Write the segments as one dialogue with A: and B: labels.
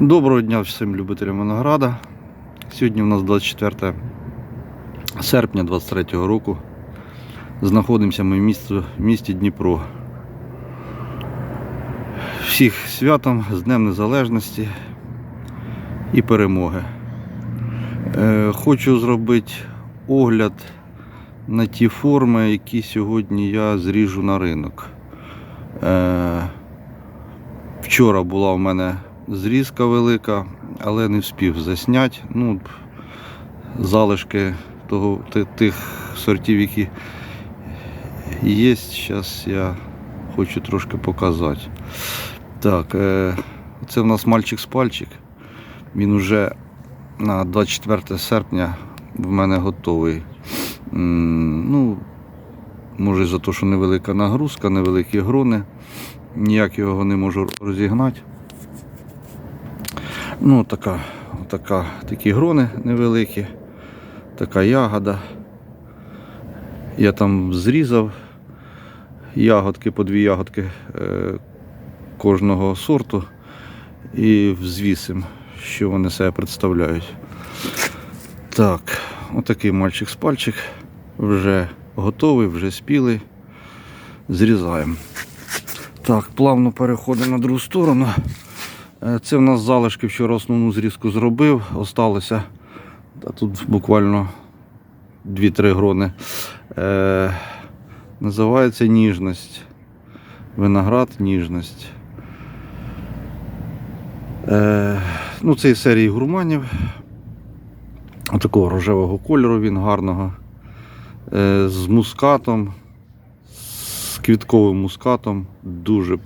A: Доброго дня всім любителям винограда. Сьогодні у нас 24 серпня 23 року. Знаходимося ми в місті, в місті Дніпро. Всіх святом з Днем Незалежності і перемоги. Е, хочу зробити огляд на ті форми, які сьогодні я зріжу на ринок. Е, вчора була в мене зрізка велика, але не встиг засняти. Ну, залишки того, тих сортів, які є, зараз я хочу трошки показати. Так, е, це в нас мальчик з пальчик. Він вже на 24 серпня в мене готовий. Ну, може за те, що невелика нагрузка, невеликі грони. Ніяк його не можу розігнати. Ну, така, така, такі грони невеликі, така ягода. Я там зрізав ягодки по дві ягодки е, кожного сорту і взвісим, що вони себе представляють. Так, отакий мальчик з пальчик вже готовий, вже спілий. Зрізаємо. Так, плавно переходимо на другу сторону. Е, Це в нас залишки вчора основну зрізку зробив. Осталося та тут буквально 2-3 грони. Е, називається ніжність. Виноград ніжність. Е, ну, це із серії гурманів. Такого рожевого кольору він гарного. Е, з мускатом, з квітковим мускатом. Дуже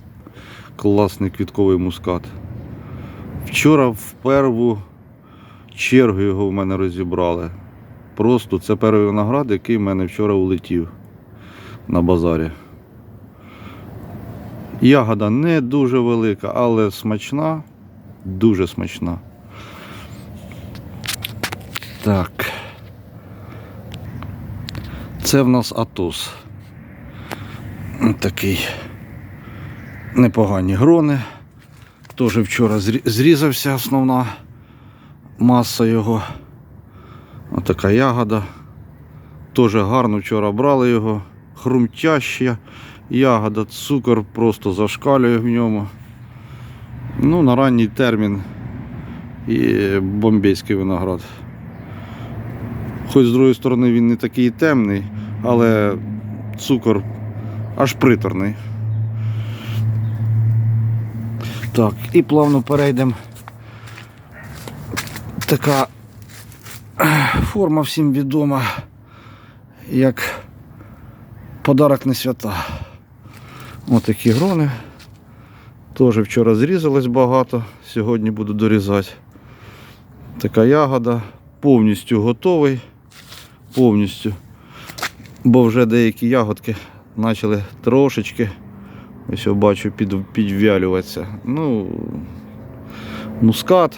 A: класний квітковий мускат. Вчора в перву чергу його в мене розібрали. Просто це перший виноград, який в мене вчора улетів на базарі. Ягода не дуже велика, але смачна, дуже смачна. Так. Це в нас Атос. Такий непогані грони. Теж вчора зрізався основна маса його. Отака ягода. Теж гарно вчора брали його. Хрумтяща ягода, цукор просто зашкалює в ньому. Ну, на ранній термін і бомбейський виноград. Хоч з другої сторони він не такий темний, але цукор аж приторний. Так, і плавно перейдемо. Така форма всім відома, як подарок на свята. Ось такі грони. Теж вчора зрізалось багато, сьогодні буду дорізати. Така ягода, повністю готовий, повністю. Бо вже деякі ягодки почали трошечки Ось я бачу під, підвялюватися. Ну, мускат.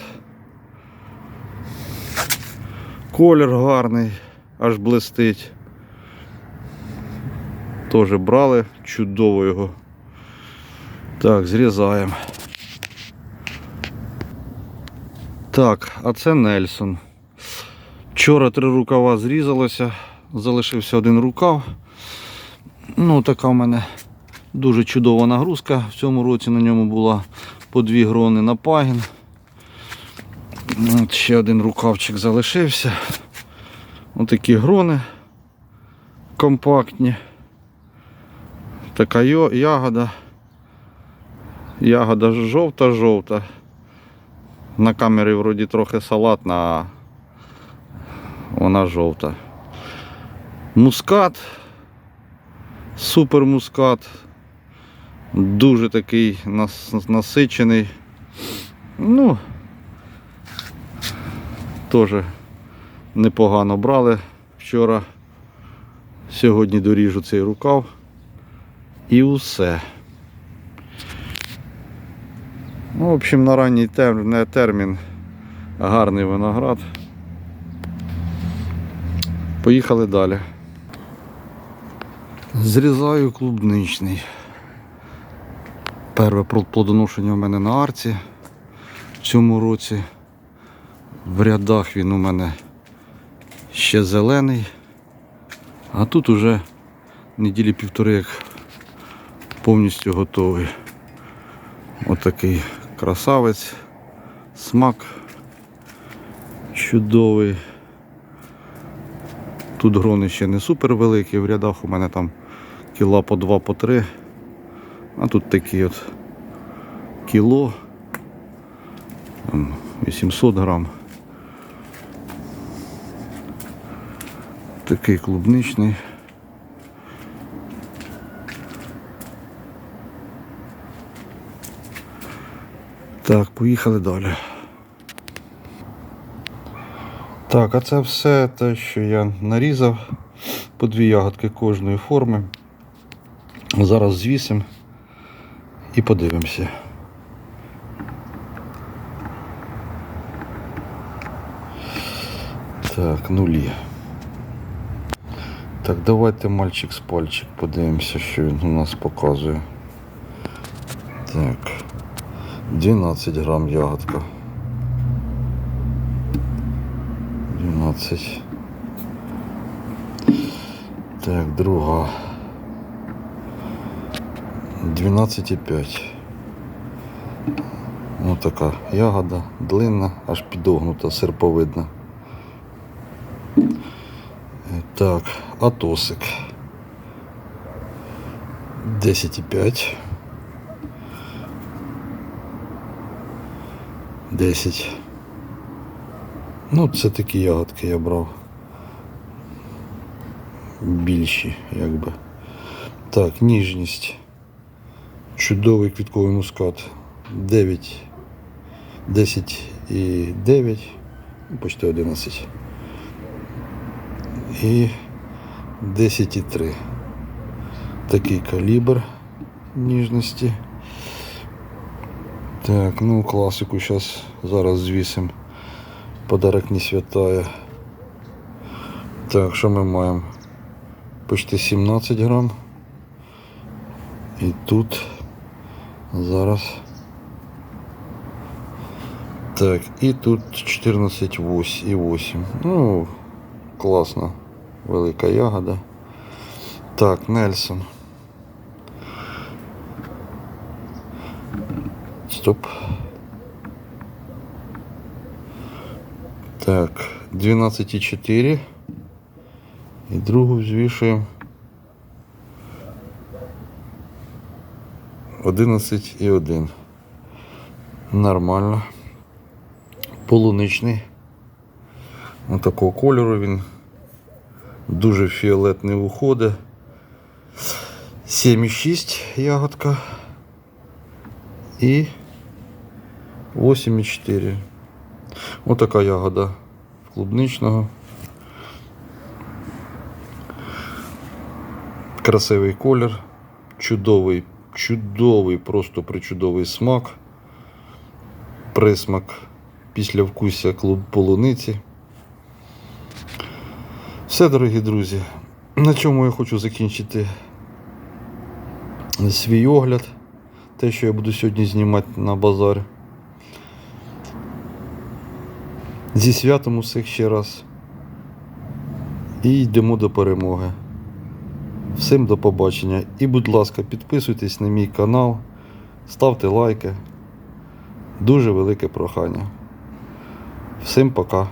A: Колір гарний, аж блистить. Теж брали, чудово його. Так, зрізаємо. Так, а це Нельсон. Вчора три рукава зрізалося, залишився один рукав. Ну, така в мене Дуже чудова нагрузка. В цьому році на ньому була по дві грони на пагін. От ще один рукавчик залишився. Отакі грони компактні. Така ягода. Ягода жовта-жовта. На камері вроді трохи салатна, а вона жовта. Мускат. Супер мускат. Дуже такий насичений. Ну, теж непогано брали вчора. Сьогодні доріжу цей рукав. І усе. Ну, в общем, на ранній термін, термін гарний виноград. Поїхали далі. Зрізаю клубничний. Перше плодоношення у мене на арці. в цьому році. В рядах він у мене ще зелений, а тут уже неділі півтори як повністю готовий. Отакий красавець, смак чудовий. Тут грони ще не супер великі, в рядах у мене там кіла по два, по три. А тут такі от кіло, 800 грам. Такий клубничний. Так, поїхали далі. Так, а це все те, що я нарізав по дві ягодки кожної форми. Зараз звісимо і подивимося. Так, нулі. Так, давайте мальчик з пальчик подивимося, що він у нас показує. Так. 12 грам ягодка. 12. Так, друга. 12,5. Ну така ягода, длинна, аж підогнута, серповидна. Так, атосик. 10,5. 10. Ну, це такі ягодки я брав. Більші, якби. Так, ніжність. Чудовий квітковий мускат. 9. 10 і 9. ну, Почти 11. І 10 і 3. Такий калібр ніжності. Так, ну класику зараз зараз звісим. Подарок не святая. Так, що ми маємо? Почти 17 грам. І тут зараз. Так, і тут 14,8. Ну, класно. Велика ягода. Так, Нельсон. Стоп. Так, 12,4. І другу взвішуємо. 11,1. Нормально. Полуничний. Ось такого кольору він. Дуже фіолетний уходить. 7,6 ягодка. І 8,4. Ось така ягода клубничного. Красивий колір, чудовий, чудовий, просто причудовий смак, присмак після вкуся клуб полуниці. Все, дорогі друзі, на чому я хочу закінчити свій огляд. Те, що я буду сьогодні знімати на базар. Зі святом усіх ще раз. І йдемо до перемоги. Всім до побачення. І, будь ласка, підписуйтесь на мій канал, ставте лайки. Дуже велике прохання. Всім пока.